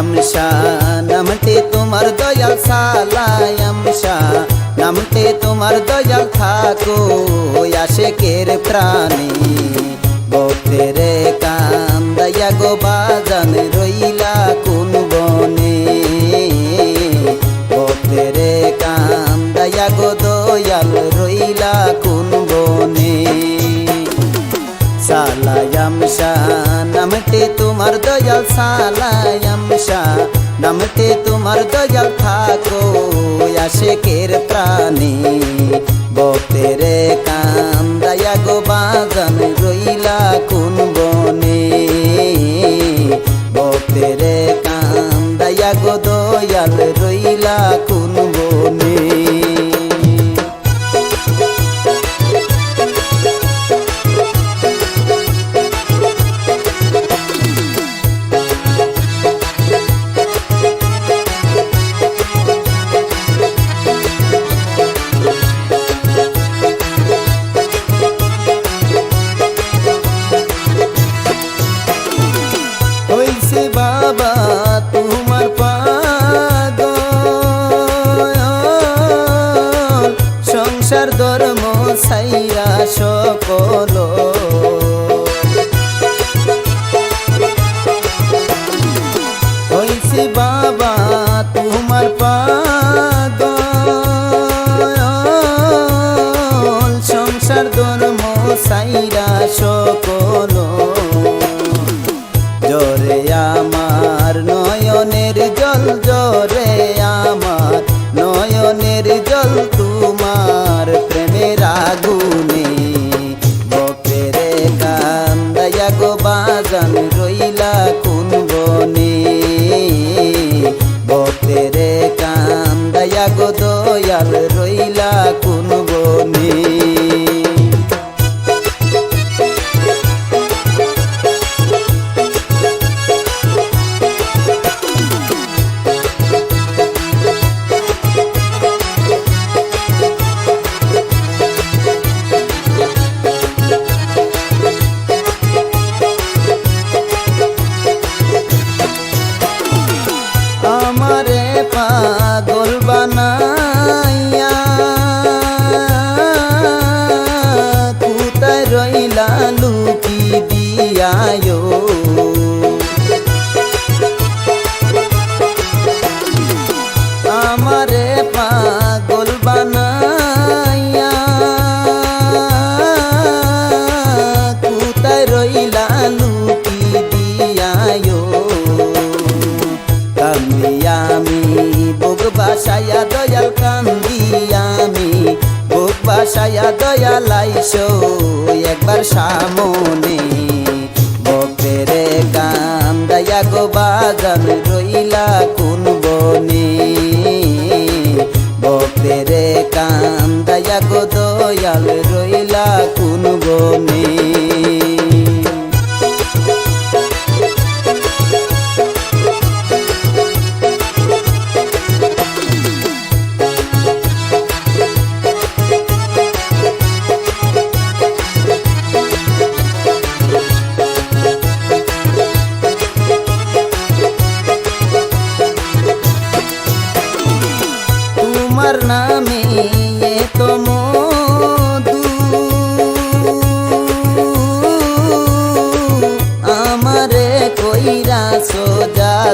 সালায়ামশা নামটি তোমার দয়াল সালায়ামশা নামটি তোমার দয়াল থাকো আশেকের প্রাণী তোমার দয়াল সালায়াম শাহ নামতে তোমার দয়াল থাকো আশেকের প্রাণী। ভক্তেরে দয়া গো বাজান রইলা কোন সকল বাজান রইলা কোন বনে? কান্দি আমি বুক বাসায়া দয়াল কান্দি আমি বুক বাসায়া দয়াল আইসো একবার সামনে। বকেরে কান্দায়া গো বাজান রইলা কোন বনে। বকেরে কান্দায়া গো দয়াল রইলা কোন বনে।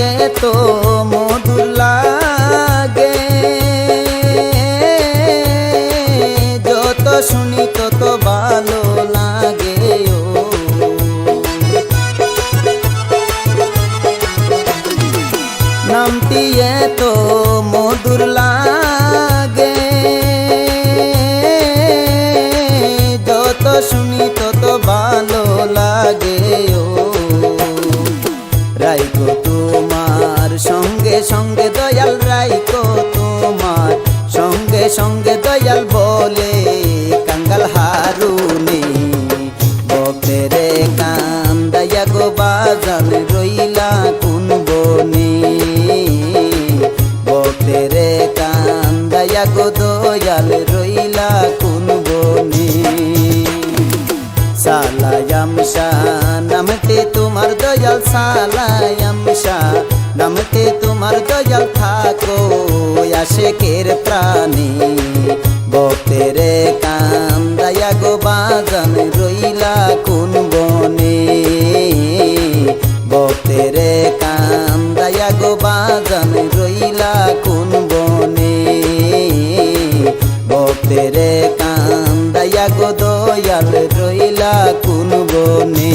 এত মধুলা সঙ্গে দয়াল রাইকো তোমার, সঙ্গে সঙ্গে দয়াল বলে কাঙ্গাল হারুনি। বকেরে কান্দাইয়া গো বাজান রইলা কোন বনে। বকেরে কান্দাইয়া গো দয়াল রইলা কোন বনে। সালায়ামশা নামতে তোমার দয়াল সালায়ামশা নামতে তোমার দয়াল থাকো, আশেকের প্রাণী। ভক্তেরে কান্দায়া গো বাজান রইলা কোন বনে। ভক্তেরে কান্দায়া গো বাজান রইলা কোন বনে। ভক্তেরে কান্দায়া গো দয়াল রইলা কোন বনে।